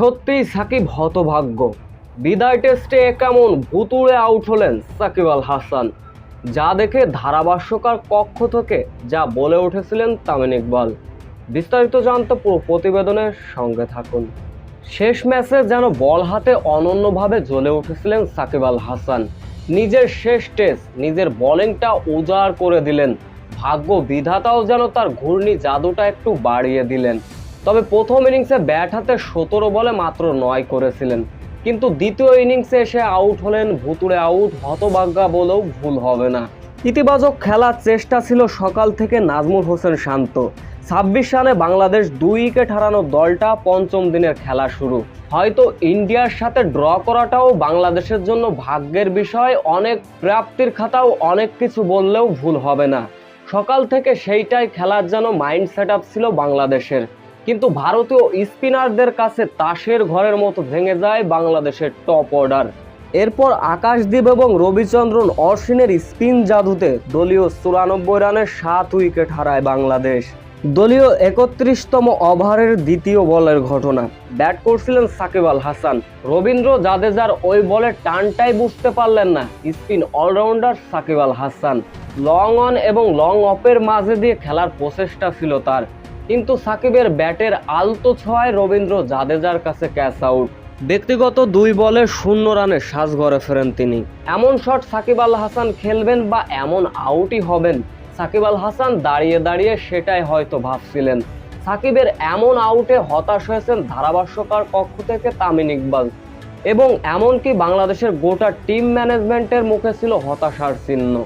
সত্যিই সাকিব হতভাগ্য। বিদায় টেস্টে কেমন ভুতুড়ে আউট হলেন সাকিব আল হাসান। যা দেখে ধারাভাষ্যকার কক্ষ থেকে যা বলে উঠেছিলেন তামিন ইকবাল। বিস্তারিত জানতে পুরো প্রতিবেদনের সঙ্গে থাকুন। শেষ ম্যাচে যেন বল হাতে অনন্যভাবে জ্বলে উঠেছিলেন সাকিব আল হাসান। নিজের শেষ টেস্ট, নিজের বোলিংটা উজাড় করে দিলেন। ভাগ্য বিধাতাও যেন তার ঘূর্ণি জাদুটা একটু বাড়িয়ে দিলেন। তবে প্রথম ইনিংসে ব্যাট হাতে সতেরো বলে মাত্র নয় করেছিলেন। কিন্তু দ্বিতীয় ইনিংসে এসে আউট হলেন, ভুতুড়ে আউট, হতভাগ্যা বলেও ভুল হবে না। ইতিবাচক খেলার চেষ্টা ছিল সকাল থেকে নাজমুল হোসেন শান্ত। ছাব্বিশ রানে বাংলাদেশ দুই উইকেট হারানো দলটা পঞ্চম দিনের খেলা শুরু। হয়তো ইন্ডিয়ার সাথে ড্র করাটাও বাংলাদেশের জন্য ভাগ্যের বিষয়। অনেক প্রাপ্তির খাতাও অনেক কিছু বললেও ভুল হবে না। সকাল থেকে সেইটাই খেলার যেন মাইন্ড সেট ছিল বাংলাদেশের। কিন্তু ভারতীয় স্পিনারদের কাছে তাসের ঘরের মতো ভেঙে যায় বাংলাদেশের টপ অর্ডার। এরপর আকাশদীপ এবং রবিচন্দ্রন অশ্বিনের স্পিন জাদুতে দলীয় চুরানব্বই রানের সাত উইকেট হারায় বাংলাদেশ। দলীয় একত্রিশতম ওভারের দ্বিতীয় বলের ঘটনা। ব্যাট করছিলেন সাকিব আল হাসান। রবীন্দ্র জাদেজার ওই বলের টানটাই বুঝতে পারলেন না spin allrounder Shakib Al Hasan. Long on এবং লং অফের মাঝে দিয়ে খেলার প্রচেষ্টা ছিল তার। কিন্তু সাকিবের ব্যাটের আলতো ছোঁয়ায় রবীন্দ্র জাদেজার কাছে ক্যাচ আউট। ব্যক্তিগত দুই বলে শূন্য রানে সাজ সাজঘরে ফেরেন তিনি। এমন শট সাকিব আল হাসান খেলবেন বা এমন আউটই হবেন, সাকিব আল হাসান দাঁড়িয়ে দাঁড়িয়ে সেটাই হয়তো ভাবছিলেন। সাকিবের এমন আউটে হতাশ হয়েছেন ধারাভাষ্যকার কক্ষ থেকে তামিন ইকবাল। এবং এমনকি বাংলাদেশের গোটা টিম ম্যানেজমেন্টের মুখে ছিল হতাশার চিহ্ন।